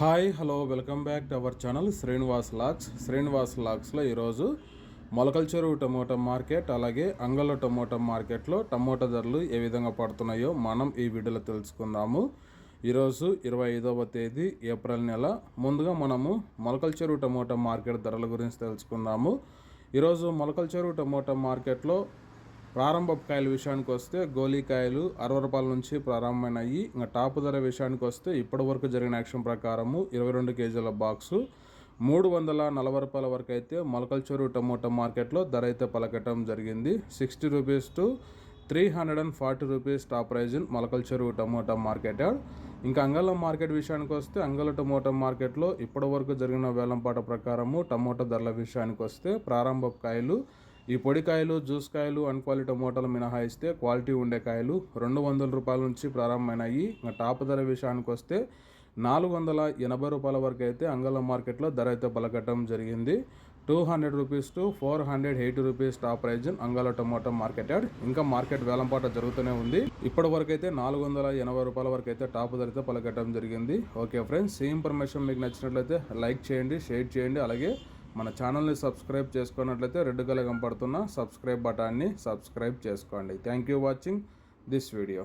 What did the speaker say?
Hi hello welcome back to our channel Srinivas locks Srinivas లాక్స్లో ఈరోజు మొలకల చెరువు tomato market అలాగే అంగళ్ళ టమోటా మార్కెట్లో టమోటా ధరలు ఏ విధంగా పడుతున్నాయో మనం ఈ వీడియోలో తెలుసుకుందాము. ఈరోజు ఇరవై ఐదవ తేదీ ఏప్రిల్ నెల. ముందుగా మనము మొలకల చెరువు టమోటా మార్కెట్ ధరల గురించి తెలుసుకుందాము. ఈరోజు మొలకల చెరువు టమోటా మార్కెట్లో ప్రారంభ కాయల విషయానికి వస్తే గోలీకాయలు అరవై రూపాయల నుంచి ప్రారంభమైనాయి ఇంకా టాప్ ధర విషయానికి వస్తే ఇప్పటి వరకు జరిగిన యాక్షన్ ప్రకారము ఇరవై రెండు కేజీల బాక్సు మూడు వందల నలభై రూపాయల వరకు అయితే మొలకల్చూరు టమోటా మార్కెట్లో ధర అయితే పలకటం జరిగింది. Sixty rupees to three hundred and forty rupees top prize in tomato market. ఇంకా అంగళం మార్కెట్ విషయానికి వస్తే అంగళ టమోటా మార్కెట్లో ఇప్పటి వరకు జరిగిన వేలంపాట ప్రకారము టమోటా ధరల విషయానికి వస్తే ప్రారంభ కాయలు ఈ పొడి కాయలు జ్యూస్ కాయలు అన్క్వాలిటీ టమోటాలు మినహాయిస్తే క్వాలిటీ ఉండే కాయలు రెండు వందల రూపాయల నుంచి ప్రారంభమైనాయి. ఇంకా టాప్ ధర విషయానికి వస్తే నాలుగు వందల ఎనభై రూపాయల వరకు అయితే అంగళం మార్కెట్లో ధర అయితే పలకటం జరిగింది. Two hundred rupees to four hundred eighty rupees top prize Angallu tomato market yard. ఇంకా మార్కెట్ వేలంపాట జరుగుతూనే ఉంది. ఇప్పటి వరకు అయితే నాలుగు వందల ఎనభై రూపాయల వరకు అయితే టాప్ ధరతో పలకటం జరిగింది. ఓకే ఫ్రెండ్స్ ఈ ఇన్ఫర్మేషన్ మీకు నచ్చినట్లయితే లైక్ చేయండి షేర్ చేయండి. అలాగే మన ఛానల్ని సబ్స్క్రైబ్ చేసుకున్నట్లయితే రెడ్ కలర్ కనపడుతున్న సబ్స్క్రైబ్ బటాన్ని సబ్స్క్రైబ్ చేసుకోండి. Thank you watching this video